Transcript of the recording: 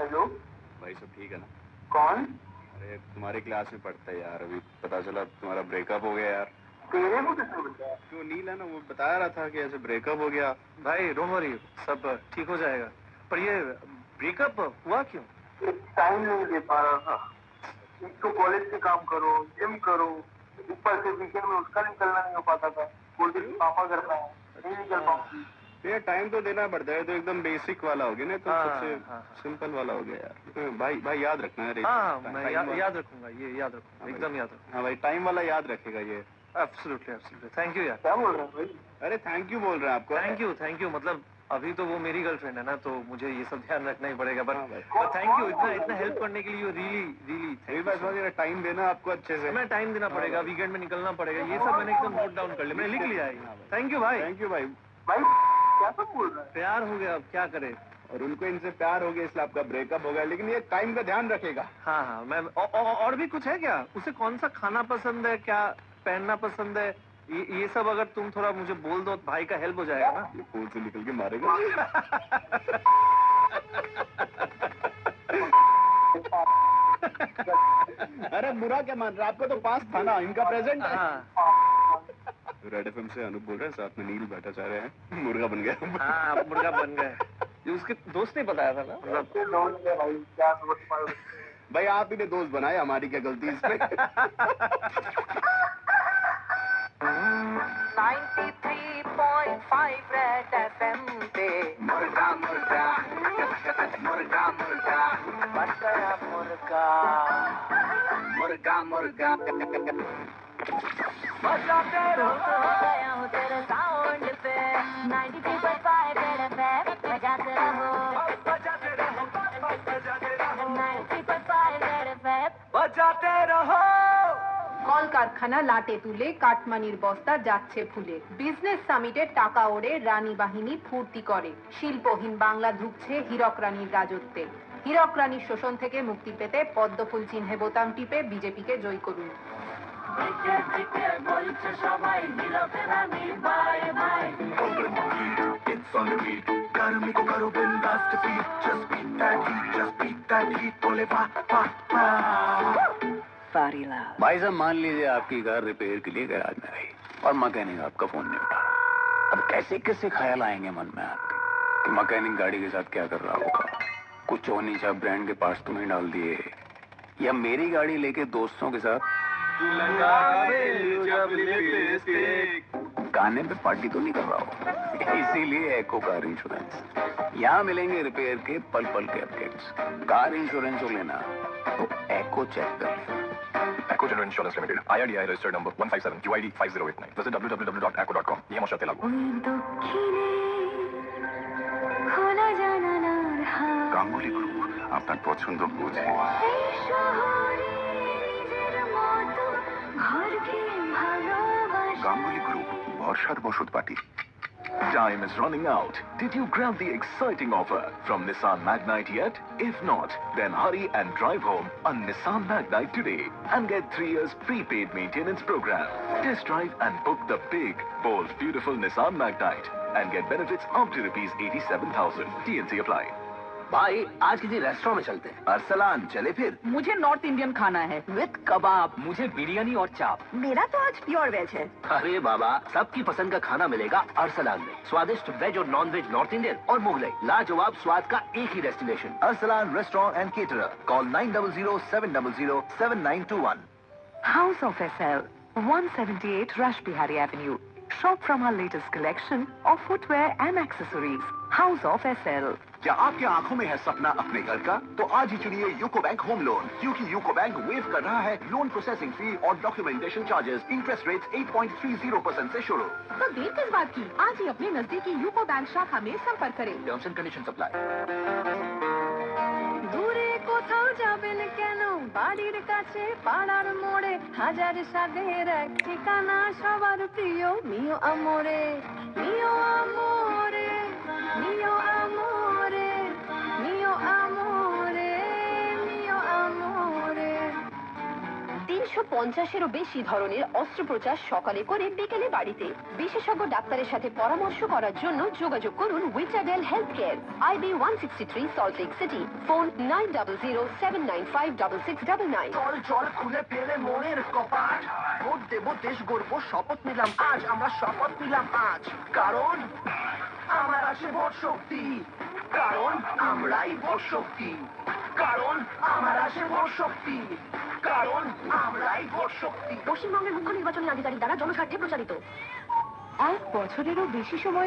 Hello? भाई सब ठीक है ना? कौन? अरे तुम्हारे क्लास में पढ़ता है यार अभी पता चला तुम्हारा ब्रेकअप हो गया यार। तेरे को किसने बताया क्यों नील है ना वो बता रहा था कि ऐसे ब्रेकअप हो गया। भाई डोंट वरी सब ठीक हो जाएगा। पर ये ब्रेकअप हुआ क्यों? टाइम नहीं दे पा रहा था। तो कॉलेज से काम करो जिम करो ऊपर से वीकेंड में उसका निकलना नहीं हो पाता था। बोलते पापा में है नहीं निकल पाऊँगी। ये टाइम तो देना पड़ता है तो एकदम बेसिक वाला हो गया ना तो हाँ, सबसे हाँ, हाँ। सिंपल वाला हो गया यार। भाई भाई याद रखना है हाँ मैं या, याद रखूँगा ये याद रखूँगा एकदम याद रखूँगा। हाँ भाई टाइम वाला याद रखेगा ये। एब्सोल्युटली एब्सोल्युटली थैंक यू यार। क्या बोल रहे हैं भाई? अरे थैंक यू बोल रहे हैं आपको। थैंक यू थैंक यू मतलब अभी तो वो मेरी गर्लफ्रेंड है ना तो मुझे ये सब ध्यान रखना ही पड़ेगा हाँ बट भाई। थैंक यू इतना इतना हेल्प करने के लिए रियली रियली टाइम देना आपको अच्छे से। मैं टाइम देना पड़ेगा वीकेंड में निकलना पड़ेगा ये सब मैंने एकदम नोट डाउन कर लिया मैंने लिख लिया है। थैंक यू भाई थैंक यू भाई भाई क्या बोल रहा है? प्यार हो गया अब क्या करे? और उनको इनसे प्यार हो गया इसलिए आपका ब्रेकअप हो गया लेकिन ये टाइम का ध्यान रखेगा। हाँ हाँ मैं औ, औ, और भी कुछ है क्या? उसे कौन सा खाना पसंद है क्या पहनना पसंद है? ये, ये सब अगर तुम थोड़ा मुझे बोल दो तो भाई का हेल्प हो जाएगा ना। ये फ़ोन से निकल के मारेगा। अरे बुरा क्या मान रहा आपका तो पास था ना इनका प्रेजेंट है। हाँ। रेड एफएम से अनूप बोल रहे हैं साथ में नील बैठा चाह रहे हैं। मुर्गा बन गया। हाँ मुर्गा बन गए ये उसके दोस्त ने बताया था ना? भाई आप ही ने दोस्त बनाया हमारी क्या गलती इसमें? 93.5 रेड एफएम पे। मुर्गा मुर्गा मुर्गा मुर्गा। बन मुर्गा। मुर्गा मुर्गा কল লাটে তুলে কাটমানির বস্তা যাচ্ছে ফুলে। বিজনেস সামিটে টাকা ওড়ে রানী বাহিনী ফুর্তি করে। শিল্পহীন বাংলা ধুকছে হীরক রানীর রাজত্বে। হীরক রানীর শোষণ থেকে মুক্তি পেতে পদ্মফুল চিহ্নে বোতাম টিপে বিজেপিকে জয় করুন। দিকে দিকে বলছে সবাই নীলক রানী bye bye It's on the beat. Karo me ko karo bindast beat. Just beat that heat, just beat that heat. Bole va va va. भाई साहब मान लीजिए आपकी कार रिपेयर के लिए गैराज में रही और मैकेनिक आपका फोन नहीं उठा अब कैसे कैसे ख्याल आएंगे मन में आपके कि मैकेनिक गाड़ी के साथ क्या कर रहा होगा कुछ ओनीचा ब्रांड के पार्ट्स तुम्हें डाल दिए या मेरी गाड़ी लेके दोस्तों के साथ गाने पे पार्टी तो नहीं कर रहा हो इसीलिए एको कार इंश्योरेंस यहाँ मिलेंगे रिपेयर के पल पल के अपडेट्स कार इंश्योरेंस हो लेना तो एको चेक कर लेना Echo General Insurance Limited. IRDI registered number 157 QID 5089. Visit www.echo.com. ये मशर्ते लागू ওই দক্ষিণে খোলা জানালার হাত গাঙ্গুলি গ্রুপ আপনার পছন্দ বুঝে বর্ষার বসত party Time is running out. Did you grab the exciting offer from Nissan Magnite yet? If not, then hurry and drive home on Nissan Magnite today and get 3 years prepaid maintenance program. Test drive and book the big, bold, beautiful Nissan Magnite and get benefits up to rupees 87,000. TNC apply. भाई आज किसी restaurant में चलते हैं। अरसलान चले फिर। मुझे north Indian खाना है विद कबाब मुझे बिरयानी और चाप। मेरा तो आज प्योर वेज है। अरे बाबा सबकी पसंद का खाना मिलेगा अरसलान में। स्वादिष्ट वेज और नॉन वेज नॉर्थ इंडियन और मुगलई। लाजवाब स्वाद का एक ही destination Arsalan restaurant and caterer call nine double zero seven double zero seven nine two one House of SL, 178 Rush Bihari Avenue. Shop from our latest collection of footwear and accessories. House of SL. क्या आपके आंखों में है सपना अपने घर का तो आज ही चुनिए यूको बैंक होम लोन क्योंकि यूको बैंक वेव कर रहा है लोन प्रोसेसिंग फी और documentation charges interest rate 8.30 percent से शुरू तो देर किस बात की आज ही अपने नजदीकी यूको बैंक शाखा में संपर्क करें टर्म्स एंड कंडीशन अप्लाई দূরে কোথাও যাবেন কেন বাড়ির কাছে পাড়ার মোড়ে হাজার সাদের এক ঠিকানা সবার প্রিয় মিও আমরে মিও আমরে তিনশো পঞ্চাশেরও বেশি ধরনের অস্ত্রোপচার সকালে করে বিকেলে বাড়িতে। বিশেষজ্ঞ ডাক্তারের সাথে পরামর্শ করার জন্য যোগাযোগ করুন উইটাডেল health care IB one sixty three Salt Lake City phone nine double zero seven nine five double six double nine চল চল, খুলে ফেলে মনের কপাট। ভোট দেবো, দেশ গড়বো, শপথ নিলাম আজ, আমরা শপথ নিলাম আজ। কারণ আমার আছে ভোট শক্তি। কারণ আমরাই ভোট শক্তি। কারণ আমার আছে ভোট শক্তি। কারণ আমরাই ভোট শক্তি। পশ্চিমবঙ্গের মুখ্য নির্বাচনী আধিকারিক দ্বারা জনস্বার্থে প্রচারিত। এক বছরেরও বেশি সময়